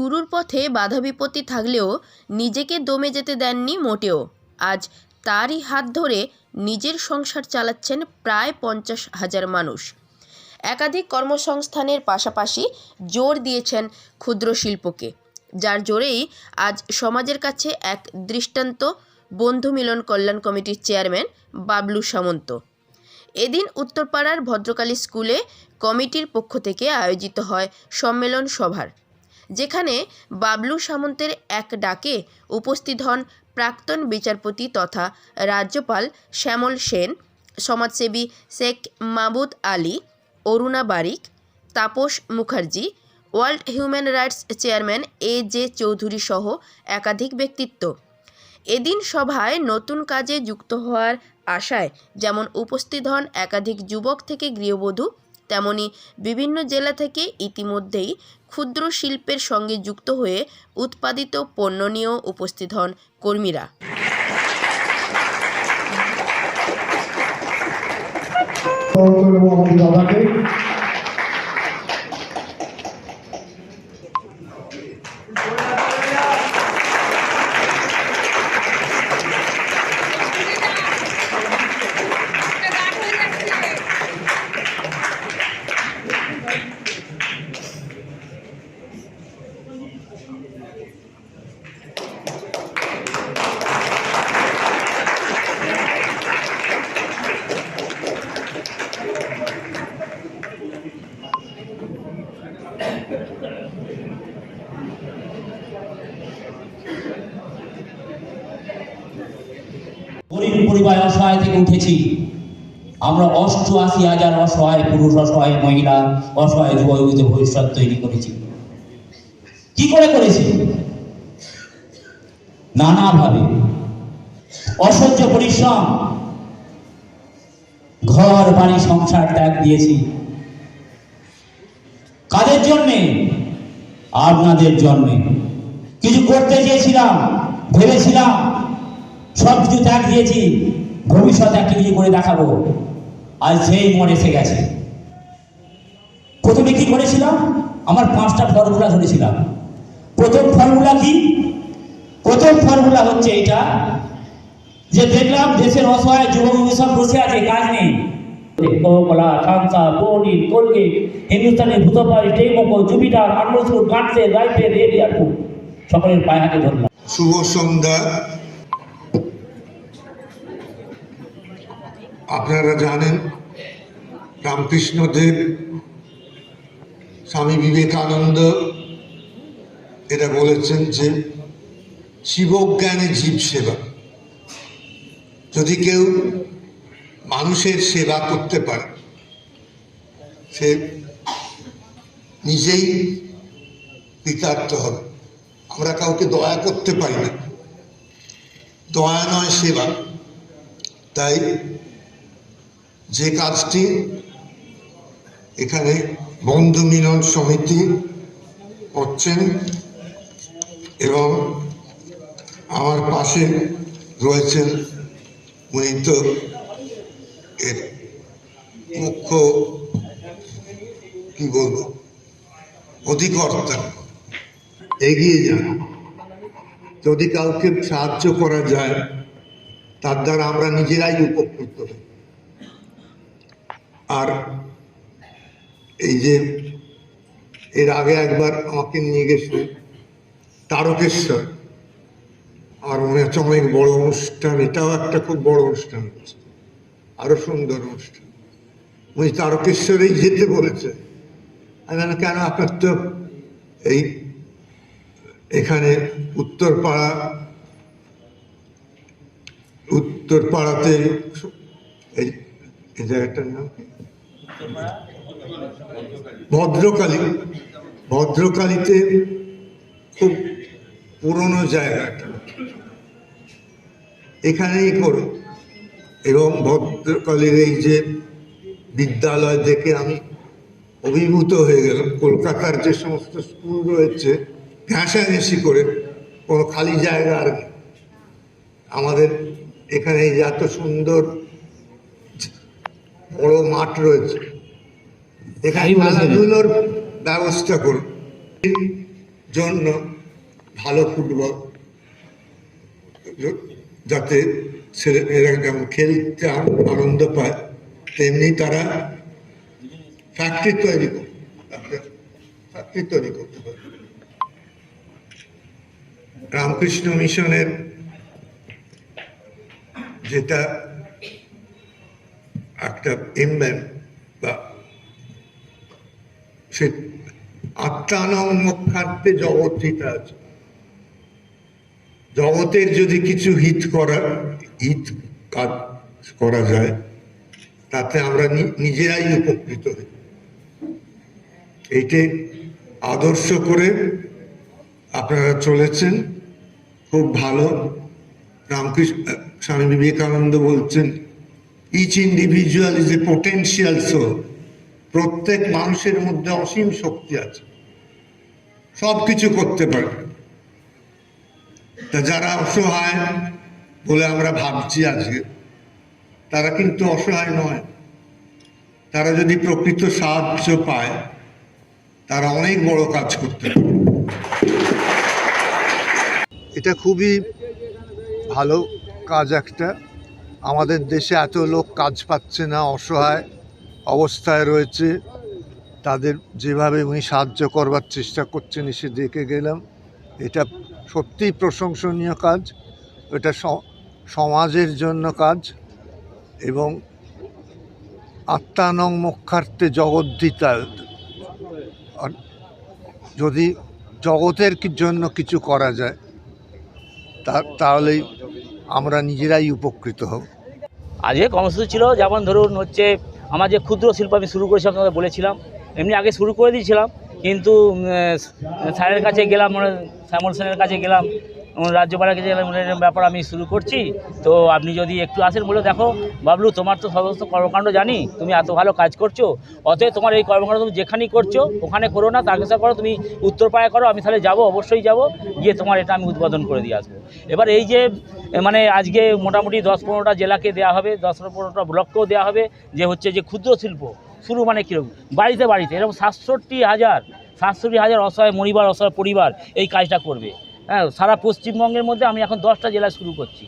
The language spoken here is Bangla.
শুরুর পথে বাধা বিপত্তি থাকলেও নিজেকে দমে যেতে দেননি মোটেও। আজ তারই হাত ধরে নিজের সংসার চালাচ্ছেন প্রায় পঞ্চাশ হাজার মানুষ। একাধিক কর্মসংস্থানের পাশাপাশি জোর দিয়েছেন ক্ষুদ্র শিল্পকে, যার জোরেই আজ সমাজের কাছে এক দৃষ্টান্ত বন্ধু মিলন কল্যাণ কমিটির চেয়ারম্যান বাবলু সামন্ত। এদিন উত্তরপাড়ার ভদ্রকালী স্কুলে কমিটির পক্ষ থেকে আয়োজিত হয় সম্মেলন সভার। যেখানে বাবলু সামন্তের এক ডাকে উপস্থিত হন প্রাক্তন বিচারপতি তথা রাজ্যপাল শ্যামল সেন, সমাজসেবী Sheikh Mabud Ali, Aruna Barik, Tapas Mukherjee, world human rights chairman A J Chowdhury সহ একাধিক ব্যক্তিত্ব। এদিন সভায় নতুন কাজে যুক্ত হওয়ার আশায় যেমন উপস্থিত হন একাধিক যুবক থেকে গৃহবধূ তেমনি বিভিন্ন জেলা থেকে ইতিমধ্যেই ক্ষুদ্র শিল্পের সঙ্গে যুক্ত হয়ে উৎপাদিত পণ্য নিয়েও উপস্থিত হন কর্মীরা। দাদাকে গরিব পরিবার অসহায় থেকে উঠেছি। আমরা অষ্টআশি হাজার অসহায় পুরুষ, অসহায় মহিলা, অসহায় যুবকদের ভবিষ্যৎ তৈরি করেছি। কি করে করেছি? নানাভাবে। অসহ্য পরিশ্রম। ঘর, বাড়ি, সংসার ত্যাগ দিয়েছি। কাদের জন্যে? আপনাদের জন্যে। কিছু করতে চেয়েছিলাম, ভেবেছিলাম। সব কিছু ত্যাগ দিয়েছি, ভবিষ্যতে একটা কিছু করে দেখাবো। আজ সেই মন এসে গেছে। প্রথমে কি করেছিলাম? আমার পাঁচটা ফর্মুলা ধরেছিলাম। প্রথম ফর্মুলা কি? প্রথম ফর্মুলা হচ্ছে এটা যে দেখলাম দেশের অসহায় যুবক সব বসে আছে, কাজ নেই। সকলের পায়ে হাতে ধরলাম। শুভ সন্ধ্যা। আপনারা জানেন রামকৃষ্ণদেব স্বামী বিবেকানন্দ এটা বলেছেন যে শিবজ্ঞানে জীব সেবা। যদি কেউ মানুষের সেবা করতে পারে, সে নিজেই কৃতার্থ হবে। আমরা কাউকে দয়া করতে পারি না। দয়া নয় সেবা, তাই যে কাজটি এখানে বন্ধু মিলন সমিতি করছেন এবং আমার পাশে রয়েছেন উনি তো এর মুখ্য, কি বলব, অধিকর্তা। এগিয়ে যান। যদি কাউকে সাহায্য করা যায়, তার দ্বারা আমরা নিজেরাই উপকৃত হই। আর এই যে এর আগে একবার আমাকে নিয়ে গেছে তারকেশ্বর। আর মনে হচ্ছে অনেক বড় অনুষ্ঠান, এটাও একটা খুব বড় অনুষ্ঠান। হচ্ছে আরও সুন্দর অনুষ্ঠান। উনি তারকেশ্বরেই যেতে বলেছে। আমি কেন? আপনার তো এই এখানে উত্তরপাড়া, উত্তরপাড়াতে এই জায়গাটার নাম কি? ভদ্রকালী, ভদ্রকালীতে খুব পুরনো জায়গাটা। এখানেই করো এবং ভদ্রকালীর এই যে বিদ্যালয় দেখে আমি অভিভূত হয়ে গেলাম। কলকাতার যে সমস্ত স্কুল রয়েছে ঘেঁষাঘেঁষি করে, কোনো খালি জায়গা আর আমাদের এখানে এই এত সুন্দর বড় মাঠ রয়েছে এখানে খেলাধুলোর ব্যবস্থা করুন। জন্য ভালো ফুটবল যাতে ছেলেমেয়েরা যেমন খেলতে আনন্দ পায় তেমনি তারা ফ্যাক্টরি তৈরি করতে ফ্যাক্টরি তৈরি করতে পারে। রামকৃষ্ণ মিশনের যেটা একটা বা সে আত্মানং মোক্ষার্থে জগৎ আছে। জগতের যদি কিছু হিত করার হিত কাজ করা যায়, তাতে আমরা নিজেরাই উপকৃত হই। এইটে আদর্শ করে আপনারা চলেছেন। খুব ভালো। রামকৃষ্ণ স্বামী বিবেকানন্দ বলছেন each individual is a potential soul প্রত্যেক মানুষের মধ্যে অসীম শক্তি আছে। সব কিছু করতে পারে। তা যারা অসহায় বলে আমরা ভাবছি আজকে, তারা কিন্তু অসহায় নয়। তারা যদি প্রকৃত সাহায্য পায়, তারা অনেক বড় কাজ করতে পারে। এটা খুবই ভালো কাজ একটা। আমাদের দেশে এত লোক কাজ পাচ্ছে না, অসহায়। অবস্থায় রয়েছে। তাদের যেভাবে উনি সাহায্য করবার চেষ্টা করছেন, এসে দেখে গেলাম। এটা সত্যিই প্রশংসনীয় কাজ। এটা সমাজের জন্য কাজ এবং আত্মানং মোক্ষার্থে জগদ্ধিতা। আর যদি জগতের জন্য কিছু করা যায় তাহলেই আমরা নিজেরাই উপকৃত হব। আজকে কর্মসূচি ছিল, যেমন ধরুন হচ্ছে আমার যে ক্ষুদ্র শিল্প আমি শুরু করেছিলাম আপনাদের বলেছিলাম, এমনি আগে শুরু করে দিয়েছিলাম, কিন্তু স্যারের কাছে গেলাম মানে শ্যামল সেনের কাছে গেলাম রাজ্যপালের কাছে ব্যাপার আমি শুরু করছি, তো আপনি যদি একটু আসেন বলে দেখো, বাবলু তোমার তো সমস্ত কর্মকাণ্ড জানি, তুমি এত ভালো কাজ করছ, অতএব তোমার এই কর্মকাণ্ড তুমি যেখানেই করছ, ওখানে করো না তারকেশ্বর করো, তুমি উত্তরপাড়ায় করো, আমি তাহলে যাব, অবশ্যই যাব, গিয়ে তোমার এটা আমি উদ্বোধন করে দিয়ে আসব। এবার এই যে মানে আজকে মোটামুটি দশ পনেরোটা জেলাকে দেওয়া হবে, দশ পনেরোটা ব্লককেও দেওয়া হবে, যে হচ্ছে যে ক্ষুদ্র শিল্প, শুরু মানে কীরকম? বাড়িতে বাড়িতে, এরকম সাতষট্টি হাজার সাতষট্টি হাজার অসহায় মরিবার, অসহায় পরিবার এই কাজটা করবে। হ্যাঁ সারা পশ্চিমবঙ্গের মধ্যে আমি এখন দশটা জেলা শুরু করছি।